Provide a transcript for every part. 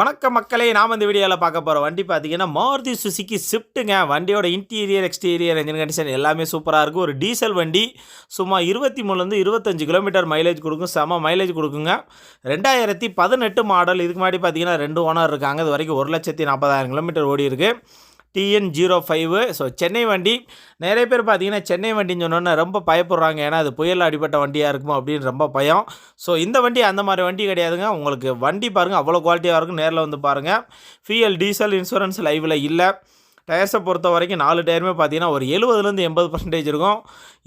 வணக்கம் மக்களே நாம் இந்த வீடியோவில் பார்க்க போகிற வண்டி பார்த்தீங்கன்னா மாருதி சுசுக்கி ஸ்விஃப்ட்டுங்க வண்டியோட இன்டீரியர் எக்ஸ்டீரியர் என்ஜின் கண்டிஷன் எல்லாமே சூப்பராக இருக்கும். ஒரு டீசல் வண்டி சும்மா இருபத்தி மூணுலேருந்து இருபத்தஞ்சு கிலோமீட்டர் மைலேஜ் கொடுக்கும். செம மைலேஜ் கொடுக்குங்க. ரெண்டாயிரத்தி பதினெட்டு மாடல் இதுக்கு முன்னாடி பார்த்தீங்கன்னா ரெண்டு ஓனர் இருக்காங்க. இது வரைக்கும் ஒரு லட்சத்தி நாற்பதாயிரம் கிலோமீட்டர் ஓடி இருக்குது TN zero five so Chennai வண்டி நிறைய பேர் பார்த்தீங்கன்னா சென்னை வண்டின்னு சொன்னோன்னே ரொம்ப பயப்படுறாங்க. ஏன்னா அது புயல் அடிப்பட்ட வண்டியாக இருக்குமோ அப்படின்னு ரொம்ப பயம். ஸோ இந்த வண்டி அந்த மாதிரி வண்டி கிடையாதுங்க. உங்களுக்கு வண்டி பாருங்கள் அவ்வளோ குவாலிட்டியாக இருக்கும். நேரில் வந்து பாருங்கள் ஃபிஎல் டீசல் இன்சூரன்ஸ் லைவில் இல்லை. டயர்ஸை பொறுத்த வரைக்கும் நாலு டயருமே பார்த்தீங்கன்னா ஒரு எழுபதுலேருந்து எண்பது பர்சன்டேஜ் இருக்கும்.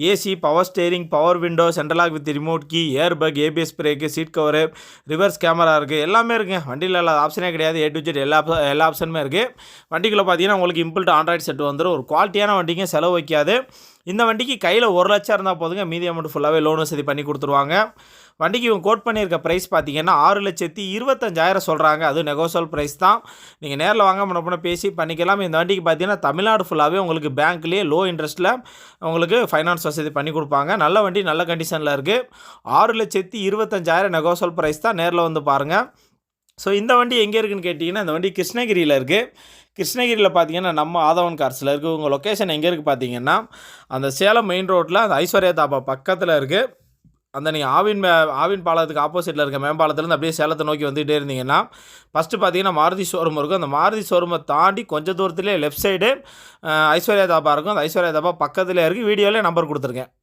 AC power steering power window central lock with remote key air bag ABS brake seat cover reverse camera இருக்குது எல்லாமே இருக்குங்க. வண்டியில் இல்லாத ஆப்ஷனே கிடையாது. ஏ டு ஜெட் எல்லா எல்லா ஆப்ஷனுமே இருக்குது வண்டிக்குள்ளே பார்த்தீங்கன்னா உங்களுக்கு இம்பிள்ட் ஆண்ட்ராய்டு செட் வந்துடும் ஒரு குவாலிட்டியான வண்டிங்க செலவு வைக்காது. இந்த வண்டிக்கு கையில் ஒரு லட்சம் இருந்தால் போதுங்க. மீதி அமௌண்ட் ஃபுல்லாகவே லோன் வசதி பண்ணி கொடுத்துருவாங்க. வண்டிக்கு இவங்க கோட் பண்ணியிருக்க ப்ரைஸ் பார்த்தீங்கன்னா ஆறு லட்சத்தி இருபத்தஞ்சாயிரம் சொல்கிறாங்க அது நெகோசல் ப்ரைஸ் தான். நீங்கள் நேரில் வாங்க முன்ன பேசி பண்ணிக்கலாம். இந்த வண்டிக்கு பார்த்தீங்கன்னா தமிழ்நாடு ஃபுல்லாகவே உங்களுக்கு பேங்க்லேயே லோ இன்ட்ரெஸ்ட்டில் உங்களுக்கு ஃபைனான்ஸ் வசதி பண்ணி கொடுப்பாங்க. நல்ல வண்டி நல்ல கண்டிஷனில் இருக்குது ஆறு லட்சத்தி இருபத்தஞ்சாயிரம் நெகோசல் ப்ரைஸ் தான். நேரில் வந்து பாருங்கள் ஸோ இந்த வண்டி எங்கே இருக்குதுன்னு கேட்டிங்கன்னா இந்த வண்டி கிருஷ்ணகிரியில் இருக்குது கிருஷ்ணகிரியில் பார்த்தீங்கன்னா நம்ம ஆதவன் கார்ஸில் இருக்குது உங்கள் லொக்கேஷன் எங்கே இருக்குது பார்த்தீங்கன்னா அந்த சேலம் மெயின் ரோட்டில் அந்த ஐஸ்வர்யா தாபா பக்கத்தில் இருக்குது அந்த நீங்கள் ஆவின் மே ஆவின் பாலத்துக்கு ஆப்போசிட்டில் இருக்க மேம்பாலத்துலேருந்து அப்படியே சேலத்தை நோக்கி வந்துகிட்டே இருந்தீங்கன்னா ஃபஸ்ட்டு பார்த்தீங்கன்னா மாருதி ஷோரூம் இருக்கும். அந்த மாருதி ஷோரூமை தாண்டி கொஞ்சம் தூரத்துலேயே லெஃப்ட் சைடு ஐஸ்வர்யா தாபா இருக்கும். அந்த ஐஸ்வர்யா தாபா பக்கத்துலேயே இருக்குது வீடியோவிலே நம்பர் கொடுத்துருக்கேன்.